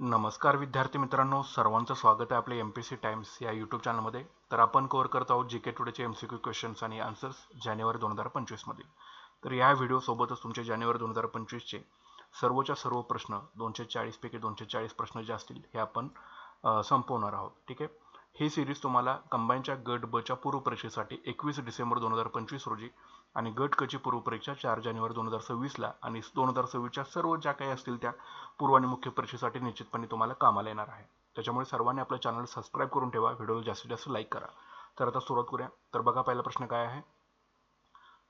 नमस्कार विद्यार्थी मित्रांनो सर्वांचं स्वागत आहे आपले एम पी सी टाइम्स या यूट्यूब चॅनलमध्ये तर आपण कव्हर करत आहोत जी के टुडेचे एम सी क्यू क्वेश्चन्स आणि आन्सर्स जानेवारी दोन हजार पंचवीसमधील तर या व्हिडिओसोबतच तुमचे जानेवारी दोन हजार पंचवीसचे सर्वच्या सर्व प्रश्न दोनशे चाळीसपैकी दोनशे चाळीस प्रश्न जे असतील हे आपण संपवणार आहोत. ठीक आहे? ही सिरीज तुम्हाला कंबाईनच्या गट बच्या पूर्वपरीक्षेसाठी एकवीस डिसेंबर दोन हजार पंचवीस रोजी आणि गट कची पूर्वपरीक्षा चार जानेवारी दोन हजार सव्वीसला आणि दोन हजार सव्वीसच्या सर्व ज्या काही असतील त्या पूर्व आणि मुख्य परीक्षेसाठी निश्चितपणे तुम्हाला कामाला येणार आहे. त्याच्यामुळे सर्वांनी आपलं चॅनल सबस्क्राईब करून ठेवा. व्हिडिओला जास्तीत जास्त लाईक करा. तर आता सुरुवात करूया. तर बघा पहिला प्रश्न काय आहे?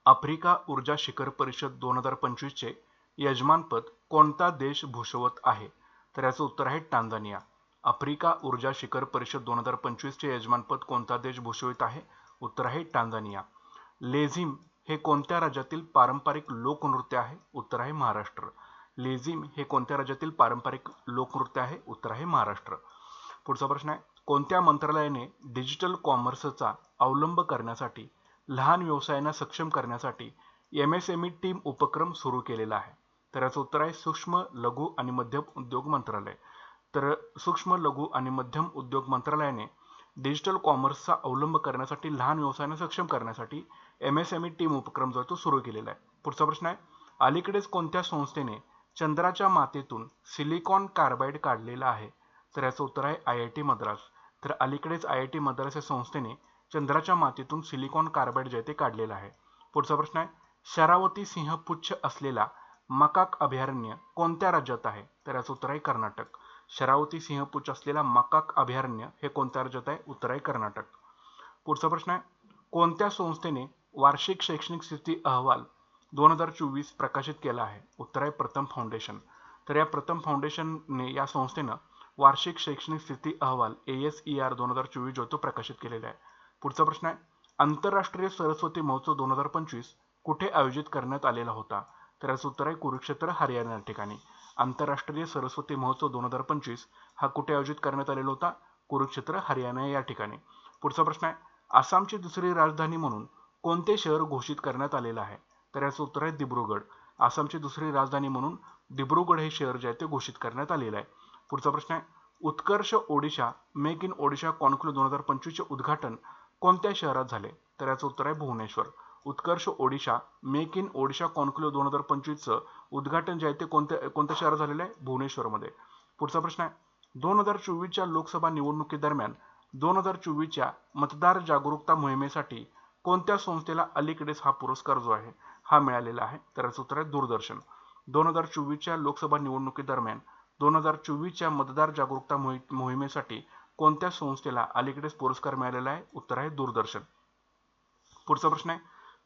आफ्रिका ऊर्जा शिखर परिषद दोन हजार पंचवीसचे यजमानपद कोणता देश भूषवत आहे? तर याचं उत्तर आहे टांझानिया. आफ्रिका ऊर्जा शिखर परिषद दोन हजार पंचवीसचे यजमानपद कोणता देश भूषवित आहे? उत्तर आहे टांझानिया. लेझिम हे कोणत्या राज्यातील पारंपरिक लोकनृत्य आहे? उत्तर आहे महाराष्ट्र. लेझिम हे कोणत्या राज्यातील पारंपरिक लोकनृत्य आहे? उत्तर आहे महाराष्ट्र. पुढचा प्रश्न आहे कोणत्या मंत्रालयाने डिजिटल कॉमर्सचा अवलंब करण्यासाठी लहान व्यवसायांना सक्षम करण्यासाठी M S M E team उपक्रम सुरू केलेला आहे? तर याचं उत्तर आहे सूक्ष्म लघु आणि मध्यम उद्योग मंत्रालय. तर सूक्ष्म लघु आणि मध्यम उद्योग मंत्रालयाने डिजिटल कॉमर्सचा अवलंब करण्यासाठी लहान व्यवसायांना सक्षम करण्यासाठी M S M E team उपक्रम जो आहे तो सुरू केलेला आहे. पुढचा प्रश्न आहे अलीकडेच कोणत्या संस्थेने चंद्राच्या मातेतून सिलिकॉन कार्बाईड काढलेला आहे? तर याचं उत्तर आहे आय आय टी मद्रास. तर अलीकडेच आय आय टी मद्रास या संस्थेने चंद्राच्या मातीतून सिलिकॉन कार्बाईड जे आहे ते काढलेलं आहे. पुढचा प्रश्न आहे शरावती सिंह पुच्छ असलेला मकाक अभयारण्य कोणत्या राज्यात आहे? तर याचं उत्तर आहे कर्नाटक. शरावती सिंहपूच असलेला मकाक अभयारण्य हे कोणत्या राज्यात आहे? उत्तर आहे कर्नाटक. पुढचा प्रश्न आहे कोणत्या संस्थेने वार्षिक शैक्षणिक स्थिती अहवाल दोन हजार चोवीस प्रकाशित केला आहे? उत्तर आहे प्रथम फाउंडेशन. तर या प्रथम फाउंडेशनने या संस्थेनं वार्षिक शैक्षणिक स्थिती अहवाल ए एस ई आर दोन हजार चोवीस जो तो प्रकाशित केलेला आहे. पुढचा प्रश्न आहे आंतरराष्ट्रीय सरस्वती महोत्सव दोन हजार पंचवीस कुठे आयोजित करण्यात आलेला होता? तर याचं उत्तर आहे कुरुक्षेत्र हरियाणा या ठिकाणी. आंतरराष्ट्रीय सरस्वती महोत्सव दोन हजार पंचवीस हा कुठे आयोजित करण्यात आलेला होता? कुरुक्षेत्र हरियाणा या ठिकाणी. पुढचा प्रश्न आहे आसामची दुसरी राजधानी म्हणून कोणते शहर घोषित करण्यात आलेलं आहे? तर याचं उत्तर आहे दिब्रुगड. आसामची दुसरी राजधानी म्हणून दिब्रुगड हे शहर जे आहे ते घोषित करण्यात आलेलं आहे. पुढचा प्रश्न आहे Utkarsh Odisha make in Odisha conclave दोन हजार पंचवीसचे उद्घाटन कोणत्या शहरात झाले? तर याचं उत्तर आहे Bhubaneswar. Utkarsh Odisha make in Odisha conclave दोन हजार पंचवीसचं उद्घाटन जे आहे ते कोणत्या कोणत्या शहरात झालेलं आहे? भुवनेश्वरमध्ये. पुढचा प्रश्न आहे. दोन हजार चोवीसच्या लोकसभा निवडणुकीदरम्यान दोन हजार चोवीसच्या मतदार जागरूकता मोहिमेसाठी कोणत्या संस्थेला अलीकडेच हा पुरस्कार जो आहे हा मिळालेला आहे? तर याचं उत्तर आहे दूरदर्शन. दोन हजार चोवीसच्या लोकसभा निवडणुकीदरम्यान दोन हजार चोवीसच्या मतदार जागरूकता मोहि मोहिमेसाठी कोणत्या संस्थेला अलीकडेच पुरस्कार मिळालेला आहे? उत्तर आहे दूरदर्शन. पुढचा प्रश्न आहे.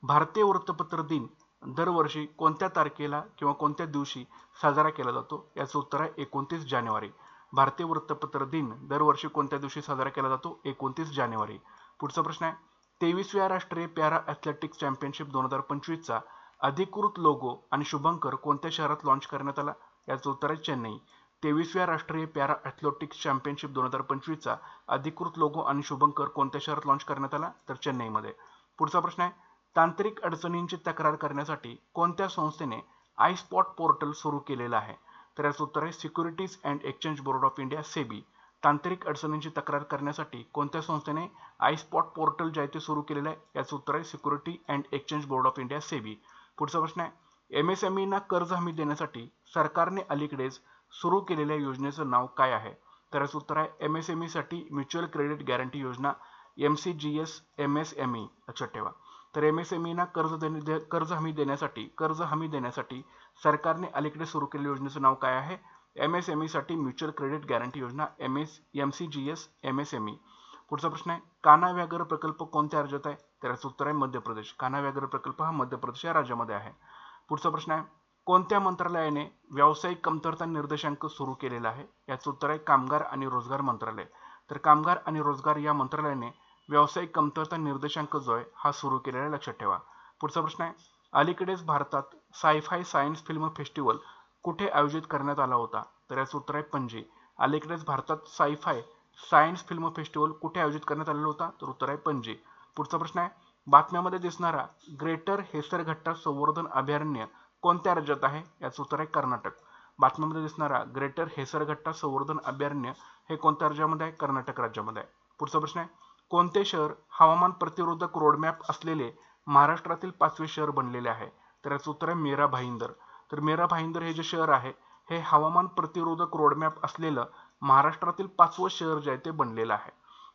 भारतीय वृत्तपत्र दिन दरवर्षी कोणत्या तारखेला किंवा कोणत्या दिवशी साजरा केला जातो? याचं उत्तर आहे एकोणतीस जानेवारी. भारतीय वृत्तपत्र दिन दरवर्षी कोणत्या दिवशी साजरा केला जातो? एकोणतीस जानेवारी. पुढचा प्रश्न आहे. तेवीसव्या राष्ट्रीय पॅरा ॲथलेटिक्स चॅम्पियनशिप दोन हजार पंचवीसचा अधिकृत लोगो आणि शुभंकर कोणत्या शहरात लॉन्च करण्यात आला? याचं उत्तर आहे चेन्नई. तेवीसव्या राष्ट्रीय पॅरा ॲथलेटिक्स चॅम्पियनशिप दोन हजार पंचवीसचा अधिकृत लोगो आणि शुभंकर कोणत्या शहरात लॉन्च करण्यात आला? तर चेन्नईमध्ये. पुढचा प्रश्न आहे. तांत्रिक अडचणींची तक्रार करण्यासाठी कोणत्या संस्थेने आय स्पॉट पोर्टल सुरू केलेलं आहे? तर याचं उत्तर आहे securities and exchange board of India SEBI. तांत्रिक अडचणींची तक्रार करण्यासाठी कोणत्या संस्थेने आय स्पॉट पोर्टल जे आहे ते सुरू केलेलं आहे? याचं उत्तर आहे security and exchange board of India SEBI. पुढचा प्रश्न आहे एम एस एम ईना कर्ज हमी देण्यासाठी सरकारने अलीकडेच सुरू केलेल्या योजनेचं नाव काय आहे? तर याचं उत्तर आहे एम एस एम ईसाठी म्युच्युअल क्रेडिट गॅरंटी योजना M C G S M S M E. लक्षात ठेवा. तर एम एस एम ईना कर्ज देणे दे- कर्ज हमी देण्यासाठी कर्ज हमी देण्यासाठी सरकारने अलीकडे सुरू केलेल्या योजनेचं नाव काय आहे? एम एस एम ईसाठी म्युच्युअल क्रेडिट गॅरंटी योजना M S M C G S M S M E पुढचा प्रश्न आहे काना व्याघ्र प्रकल्प कोणत्या राज्यात आहे? तर याचं उत्तर आहे मध्य प्रदेश. काना व्याघ्र प्रकल्प हा मध्य प्रदेश या राज्यामध्ये आहे. पुढचा प्रश्न आहे कोणत्या मंत्रालयाने व्यावसायिक कमतरता निर्देशांक सुरू केलेला आहे? याचं उत्तर आहे कामगार आणि रोजगार मंत्रालय. तर कामगार आणि रोजगार या मंत्रालयाने व्यावसायिक कमतरता निर्देशांक जो आहे हा सुरू केलेला लक्षात ठेवा. पुढचा प्रश्न आहे अलीकडेच भारतात सायफाय सायन्स फिल्म फेस्टिवल कुठे आयोजित करण्यात आला होता? तर याचं उत्तर आहे पणजी. अलीकडेच भारतात सायफाय सायन्स फिल्म फेस्टिवल कुठे आयोजित करण्यात आलेला होता? तर उत्तर आहे पणजी. पुढचा प्रश्न आहे बातम्यामध्ये दिसणारा ग्रेटर हेसरघट्टा संवर्धन अभयारण्य कोणत्या राज्यात आहे? याचं उत्तर आहे कर्नाटक. बातम्यामध्ये दिसणारा ग्रेटर हेसरघट्टा संवर्धन अभयारण्य हे कोणत्या राज्यामध्ये आहे? कर्नाटक राज्यामध्ये आहे. पुढचा प्रश्न आहे कोणते शहर हवामान प्रतिरोधक रोडमॅप असलेले महाराष्ट्रातील पाचवे शहर बनलेले आहे? तर याचं उत्तर आहे मेरा भाईंदर. तर मेरा भाईंदर हे जे शहर आहे हे हवामान प्रतिरोधक रोडमॅप असलेलं महाराष्ट्रातील पाचवं शहर जे आहे ते बनलेलं आहे.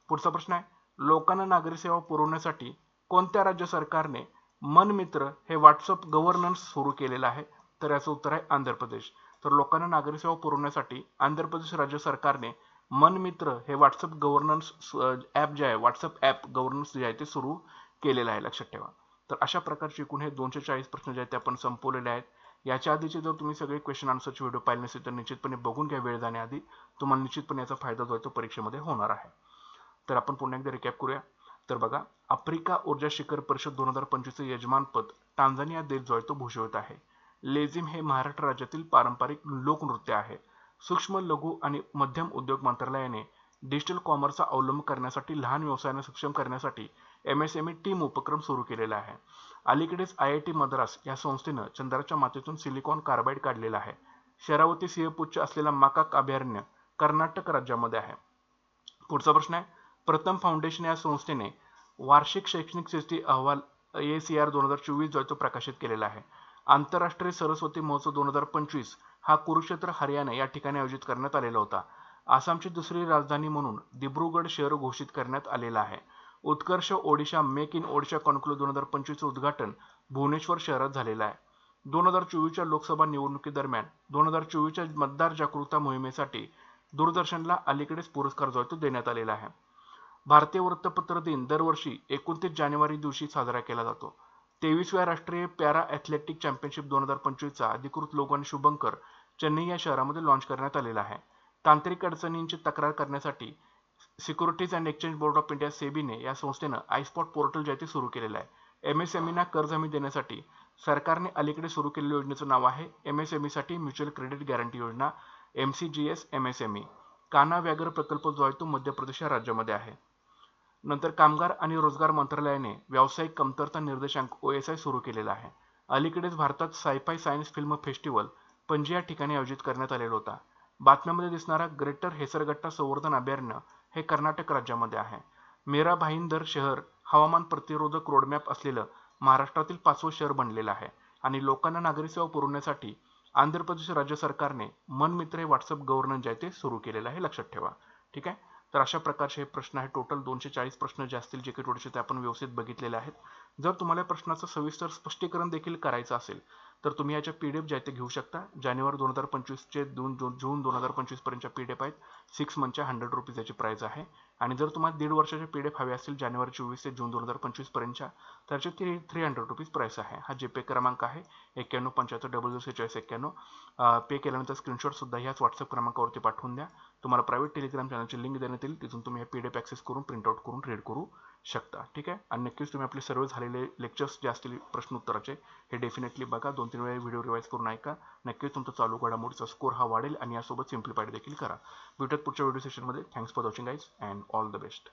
पुढचा प्रश्न आहे लोकांना नागरी सेवा पुरवण्यासाठी कोणत्या राज्य सरकारने मनमित्र हे व्हॉट्सअप गव्हर्नन्स सुरू केलेलं आहे? तर याचं उत्तर आहे आंध्र प्रदेश. तर लोकांना नागरी सेवा पुरवण्यासाठी आंध्र प्रदेश राज्य सरकारने मनमित्र हे व्हॉट्सअप गव्हर्नन्स ॲप जे आहे व्हॉट्सअप ॲप गव्हर्नन्स जे आहे ते सुरू केलेलं आहे. लक्षात ठेवा. तर अशा प्रकारचे एकूण हे दोनशे चाळीस प्रश्न जे आहेत ते आपण संपवलेले आहेत. याच्या आधीचे जर तुम्ही सगळे क्वेश्चन आन्सरचे व्हिडिओ पाहिले नसेल तर निश्चितपणे बघून घ्या वेळ जाण्याआधी. तुम्हाला निश्चितपणे याचा फायदा जो आहे तो परीक्षेमध्ये होणार आहे. तर आपण पुन्हा एकदा रिकॅप करूया. तर बघा आफ्रिका ऊर्जा शिखर परिषद दोन हजार पंचवीसचे यजमानपद टांझानिया देश जो आहे तो भूषवत आहे. लेझिम हे महाराष्ट्र राज्यातील पारंपरिक लोकनृत्य आहे. सूक्ष्म लघु आणि मध्यम उद्योग मंत्रालयाने डिजिटल कॉमर्सचा अवलंब करण्यासाठी लहान व्यवसायांना सक्षम करण्यासाठी M S M E team उपक्रम सुरू केलेला आहे. अलीकडेच आय आय टी मद्रास या संस्थेनं चंद्राच्या मातीतून सिलिकॉन कार्बाईड काढलेला आहे. शरावती सिंहपुच्छ असलेला माकाक अभयारण्य कर्नाटक राज्यामध्ये आहे. पुढचा प्रश्न आहे प्रथम फाउंडेशन या संस्थेने वार्षिक शैक्षणिक सृष्टी अहवाल ए सी आर दोन हजार चोवीस जो आहे तो प्रकाशित केलेला आहे. आंतरराष्ट्रीय सरस्वती महोत्सव दोन हजार पंचवीस हा कुरुक्षेत्र हरियाणा या ठिकाणी आयोजित करण्यात आलेला होता. आसामची दुसरी राजधानी म्हणून दिब्रुगड शहर घोषित करण्यात आलेला आहे. Utkarsh Odisha make in Odisha conclave दोन हजार पंचवीसचं उद्घाटन भुवनेश्वर शहरात झालेलं आहे. दोन हजार चोवीसच्या लोकसभा निवडणुकीदरम्यान दोन हजार चोवीसच्या मतदार जागरूकता मोहिमेसाठी दूरदर्शनला अलीकडेच पुरस्कार जो आहे तो देण्यात आलेला आहे. भारतीय वृत्तपत्र दिन दरवर्षी एकोणतीस जानेवारी दिवशी साजरा केला जातो. तेवीसव्या राष्ट्रीय पॅरा ॲथलेटिक चॅम्पियनशिप दोन हजार पंचवीसचा अधिकृत लोगो आणि शुभंकर चेन्नई या शहरामध्ये लॉन्च करण्यात आलेला आहे. तांत्रिक अडचणींची तक्रार करण्यासाठी securities and exchange board of India सेबीने या संस्थेनं आयस्पॉट पोर्टल जे आहे ते सुरू केलेलं आहे. एम एस एम ईना कर्ज हमी देण्यासाठी सरकारने अलीकडे सुरू केलेल्या योजनेचं नाव आहे एम एस एम ईसाठी म्युच्युअल क्रेडिट गॅरंटी योजना M C G S M S M E Kanha व्याघ्र प्रकल्प जो आहे तो मध्य प्रदेश या राज्यामध्ये आहे. नंतर कामगार आणि रोजगार मंत्रालयाने व्यावसायिक कमतरता निर्देशांक ओ एस आय सुरू केलेला आहे. अलीकडेच भारतात sci-fi science film festival Panaji या ठिकाणी आयोजित करण्यात आलेला होता. बातम्यामध्ये दिसणारा ग्रेटर हेसरगट्टा संवर्धन अभयारण्य हे कर्नाटक राज्यामध्ये आहे. मेरा भाईंदर शहर हवामान प्रतिरोधक रोडमॅप असलेलं महाराष्ट्रातील पाचवं शहर बनलेलं आहे आणि लोकांना नागरी सेवा पुरवण्यासाठी आंध्र प्रदेश राज्य सरकारने मनमित्र हे व्हॉट्सअप गव्हर्नन्स जे आहे ते सुरू केलेलं आहे लक्षात ठेवा. ठीक आहे? तर अशा प्रकारचे हे प्रश्न आहे टोटल दोनशे चाळीस प्रश्न जे असतील जे काही थोडेसे ते आपण व्यवस्थित बघितलेले आहेत. जर तुम्हाला प्रश्नाचं सविस्तर स्पष्टीकरण देखील करायचं असेल तर तुम्ही याच्या पी डी एफ ज्या ते घेऊ शकता. जानेवारी दोन हजार पंचवीसचे दोन जून जून दोन हजार पंचवीस पर्यंतच्या पी डी एफ आहेत सिक्स मंथच्या हंड्रेड रुपीज याची प्राईज आहे. आणि जर तुम्हाला दीड वर्षाचे पी डी एफ हवे असतील जानेवारी चोवीस ते जून दोन हजार पंचवीस पर्यंतच्या त्याची three three hundred rupees price आहे. हा जे पे क्रमांक आहे एक्क्याण्णव पंच्याहत्तर डबल झिरो सेहेचाळीस एक्क्याण्णव पे केल्यानंतर स्क्रीनशॉटसुद्धा ह्याच व्हॉट्सअप क्रमांकावरती पाठवून द्या. तुम्हाला प्रायव्हेट टेलिग्राम चॅनलची लिंक देण्यात येईल. तिथून तुम्ही हे पी डी एफ ॲक्सेस करून प्रिंटआउट करून रीड करू शकता. ठीक आहे? आणि नक्कीच तुम्ही आपले सर्व झालेले लेक्चर्स जे असतील प्रश्न उत्तराचे हे डेफिनेटली बघा. दोन तीन वेळा व्हिडिओ रिवाईज करून ऐका. नक्कीच तुमचा चालू घडामोडीचा स्कोर हा वाढेल आणि यासोबत सिम्प्लिफाईड देखील करा. भेटत पुढच्या व्हिडिओ सेशनमध्ये thanks for watching guys and all the best.